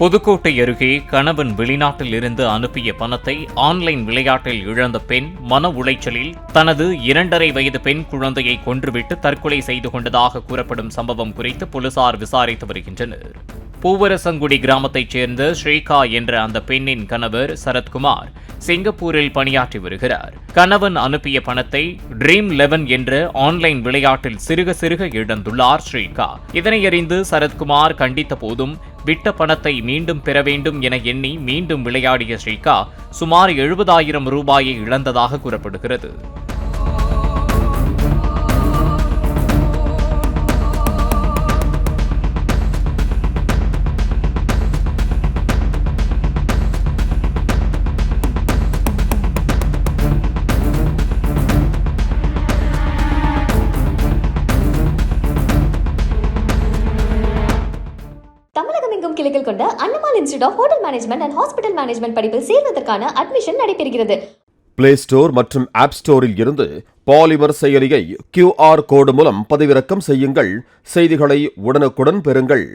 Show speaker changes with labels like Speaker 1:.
Speaker 1: புதுக்கோட்டை அருகே கணவன் வெளிநாட்டில் இருந்து அனுப்பிய பணத்தை ஆன்லைன் விளையாட்டில் இழந்த பெண் மன உளைச்சலில் தனது இரண்டரை வயது பெண் குழந்தையை கொன்றுவிட்டு தற்கொலை செய்து கொண்டதாக கூறப்படும் சம்பவம் குறித்து போலீசார் விசாரித்து வருகின்றனர். பூவரசங்குடி கிராமத்தைச் சேர்ந்த ஸ்ரீகா என்ற அந்த பெண்ணின் கணவர் சரத்குமார் சிங்கப்பூரில் பணியாற்றி வருகிறார். கணவன் அனுப்பிய பணத்தை ட்ரீம் லெவன் என்ற ஆன்லைன் விளையாட்டில் சிறுக சிறுக இழந்துள்ளார் ஸ்ரீகா. இதனை அறிந்து சரத்குமார் கண்டித்த போதும் விட்ட பணத்தை மீண்டும் பெற வேண்டும் என எண்ணி மீண்டும் விளையாடிய ஸ்ரீகா சுமார் எழுபதாயிரம் ரூபாயை இழந்ததாக கூறப்படுகிறது.
Speaker 2: தமிழகம் எங்கும் கிளைகள் கொண்ட Annamalai institute of hotel management and hospital management படிப்பில் சேர்வதற்கான அட்மிஷன் நடைபெறுகிறது.
Speaker 3: பிளே ஸ்டோர் மற்றும் ஆப் ஸ்டோரில் இருந்து பாலிமர் செயலியை கியூஆர் கோடு மூலம் பதிவிறக்கம் செய்யுங்கள். செய்திகளை உடனுக்குடன் பெறுங்கள்.